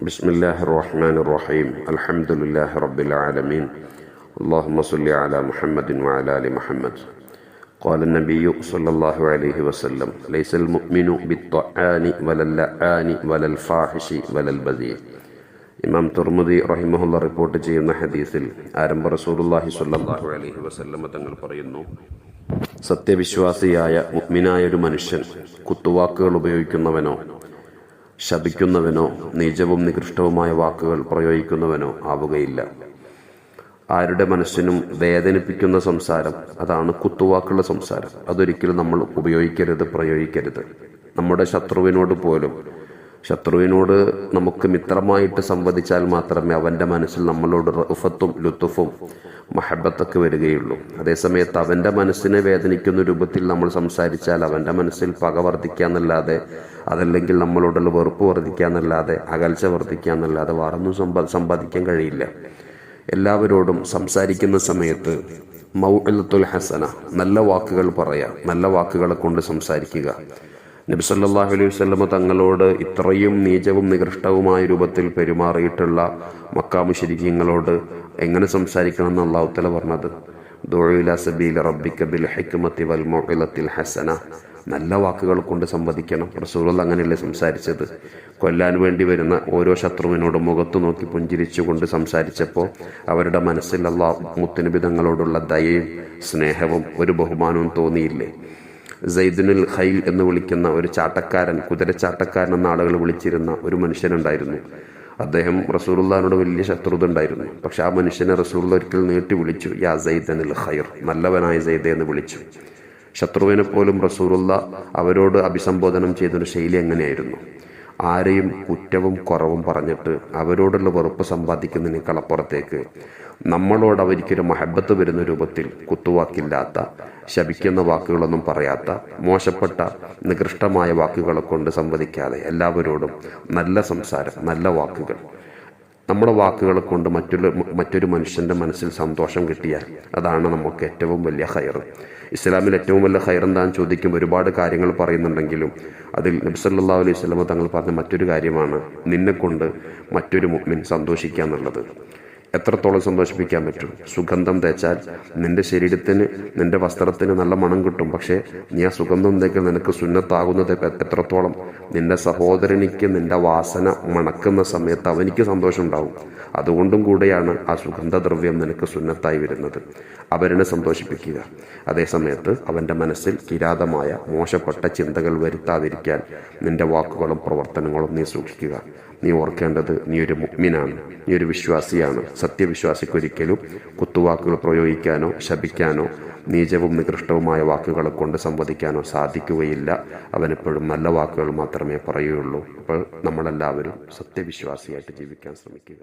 بسم الله الرحمن الرحيم الحمد لله رب العالمين اللهم صل على محمد وعلى ال محمد قال النبي صلى الله عليه وسلم ليس المؤمن بالطعان ولا اللعان ولا الفاحش ولا البذيء ഇമാം തുർമുദി റഹിമഹുല്ല റിപ്പോർട്ട് ചെയ്യുന്ന ഹദീസിൽ ആരംഭ റസൂലുള്ളാഹി സ്വല്ലല്ലാഹു അലൈഹി വസല്ലമ തങ്ങൾ പറയുന്നു സത്യവിശ്വാസിയായ മുഅ്മിനായ ഒരു മനുഷ്യൻ കുത്തുവാക്കുകൾ ഉപയോഗിക്കുന്നവനോ ശപിക്കുന്നവനോ നീചവും നികൃഷ്ടവുമായ വാക്കുകൾ പ്രയോഗിക്കുന്നവനോ ആവുകയില്ല. ആരുടെ മനസ്സിനും വേദനിപ്പിക്കുന്ന സംസാരം അതാണ് കുത്തുവാക്കുള്ള സംസാരം. അതൊരിക്കലും നമ്മൾ ഉപയോഗിക്കരുത് പ്രയോഗിക്കരുത്. നമ്മുടെ ശത്രുവിനോട് പോലും ശത്രുവിനോട് നമുക്ക് മിത്രമായിട്ട് സംവദിച്ചാൽ മാത്രമേ അവന്റെ മനസ്സിൽ നമ്മളോട് റഫത്തും ലുത്തുഫും മഹബത്തൊക്കെ വരികയുള്ളൂ. അതേസമയത്ത് അവന്റെ മനസ്സിനെ വേദനിക്കുന്ന രൂപത്തിൽ നമ്മൾ സംസാരിച്ചാൽ അവന്റെ മനസ്സിൽ പക വർദ്ധിക്കാന്നല്ലാതെ അതല്ലെങ്കിൽ നമ്മളോടുള്ള വെറുപ്പ് വർദ്ധിക്കാന്നല്ലാതെ അകൽച്ച വർദ്ധിക്കാന്നല്ലാതെ വേറൊന്നും സമ്പാ സമ്പാദിക്കാൻ കഴിയില്ല. എല്ലാവരോടും സംസാരിക്കുന്ന സമയത്ത് മൗഅലത്തുൽ ഹസന നല്ല വാക്കുകൾ പറയാം നല്ല വാക്കുകളെ കൊണ്ട് സംസാരിക്കുക. നബി സല്ലാഹു അലൈഹി വസല്ലമ തങ്ങളോട് ഇത്രയും നീചവും നികൃഷ്ടവുമായ രൂപത്തിൽ പെരുമാറിയിട്ടുള്ള മക്കാമുശരിക്കങ്ങളോട് എങ്ങനെ സംസാരിക്കണം എന്ന് അള്ളാഹുത്തല പറഞ്ഞത്? ബിൽ വൽ ഹസന. നല്ല വാക്കുകൾ കൊണ്ട് സംവദിക്കണം. റസൂൽ അങ്ങനെയല്ലേ സംസാരിച്ചത്? കൊല്ലാൻ വേണ്ടി വരുന്ന ഓരോ ശത്രുവിനോട് മുഖത്തു നോക്കി പുഞ്ചിരിച്ചുകൊണ്ട് സംസാരിച്ചപ്പോൾ അവരുടെ മനസ്സിലുള്ള അള്ളാഹ് മുത്തുനബി തങ്ങളോടുള്ള ദയയും സ്നേഹവും ഒരു ബഹുമാനവും തോന്നിയില്ലേ? സൈദുനുൽ ഖൈൽ എന്ന് വിളിക്കുന്ന ഒരു ചാട്ടക്കാരൻ കുതിരച്ചാട്ടക്കാരൻ എന്ന ആളുകൾ വിളിച്ചിരുന്ന ഒരു മനുഷ്യനുണ്ടായിരുന്നു. അദ്ദേഹം റസൂറുല്ലാനോട് വലിയ ശത്രുത ഉണ്ടായിരുന്നു. പക്ഷെ ആ മനുഷ്യനെ റസൂറുള്ള ഒരിക്കൽ നീട്ടി വിളിച്ചു യാ സൈദനുൽ ഖൈർ നല്ലവനായ സൈദ എന്ന് വിളിച്ചു. ശത്രുവിനെ പോലും റസൂറുള്ള അവരോട് അഭിസംബോധനം ചെയ്തൊരു ശൈലി എങ്ങനെയായിരുന്നു? ആരെയും കുറ്റവും കുറവും പറഞ്ഞിട്ട് അവരോടുള്ള വെറുപ്പ് സമ്പാദിക്കുന്നതിനേക്കാൾ അപ്പുറത്തേക്ക് നമ്മളോട് അവർക്കൊരു മഹബത്ത് വരുന്ന രൂപത്തിൽ കുത്തുവാക്കില്ലാത്ത ശപിക്കുന്ന വാക്കുകളൊന്നും പറയാത്ത മോശപ്പെട്ട നികൃഷ്ടമായ വാക്കുകളെ കൊണ്ട് സംവദിക്കാതെ എല്ലാവരോടും നല്ല സംസാരം നല്ല വാക്കുകൾ. നമ്മുടെ വാക്കുകൾ കൊണ്ട് മറ്റൊരു മറ്റൊരു മനുഷ്യന്റെ മനസ്സിൽ സന്തോഷം കിട്ടിയാൽ അതാണ് നമുക്ക് ഏറ്റവും വലിയ ഹയർ ഇസ്ലാമിൽ ഏറ്റവും വലിയ ഹയർ എന്താണെന്ന് ചോദിക്കുമ്പോൾ ഒരുപാട് കാര്യങ്ങൾ പറയുന്നുണ്ടെങ്കിലും അതിൽ നബ്സല്ലാ അലൈഹി സ്വലമ തങ്ങൾ പറഞ്ഞ മറ്റൊരു കാര്യമാണ് നിന്നെക്കൊണ്ട് മറ്റൊരു മുഗ്മിൻ സന്തോഷിക്കുക എന്നുള്ളത്. എത്രത്തോളം സന്തോഷിപ്പിക്കാൻ പറ്റും? സുഗന്ധം തേച്ചാൽ നിന്റെ ശരീരത്തിന് നിന്റെ വസ്ത്രത്തിന് നല്ല മണം കിട്ടും. പക്ഷേ നീ ആ സുഗന്ധം തേക്കൽ നിനക്ക് സുന്നത്താകുന്നത് എത്രത്തോളം? നിന്റെ സഹോദരനിക്ക് നിന്റെ വാസന മണക്കുന്ന സമയത്ത് അവനിക്ക് സന്തോഷം ഉണ്ടാവും അതുകൊണ്ടും കൂടെയാണ് ആ സുഗന്ധദ്രവ്യം നിനക്ക് സുന്നത്തായി വരുന്നത്. അവരനെ സന്തോഷിപ്പിക്കുക. അതേസമയത്ത് അവന്റെ മനസ്സിൽ കിരാതമായ മോശപ്പെട്ട ചിന്തകൾ വരുത്താതിരിക്കാൻ നിന്റെ വാക്കുകളും പ്രവർത്തനങ്ങളും നീ സൂക്ഷിക്കുക. നീ ഓർക്കേണ്ടത് നീ ഒരു മുഗ്മിനാണ്. നീ ഒരു വിശ്വാസിയാണ്. സത്യവിശ്വാസിക്ക് ഒരിക്കലും കുത്തുവാക്കുകൾ പ്രയോഗിക്കാനോ ശപിക്കാനോ നീചവും നികൃഷ്ടവുമായ വാക്കുകളെ കൊണ്ട് സംവദിക്കാനോ സാധിക്കുകയില്ല. അവനെപ്പോഴും നല്ല വാക്കുകൾ മാത്രമേ പറയുകയുള്ളൂ. അപ്പോൾ നമ്മളെല്ലാവരും സത്യവിശ്വാസിയായിട്ട് ജീവിക്കാൻ ശ്രമിക്കുക.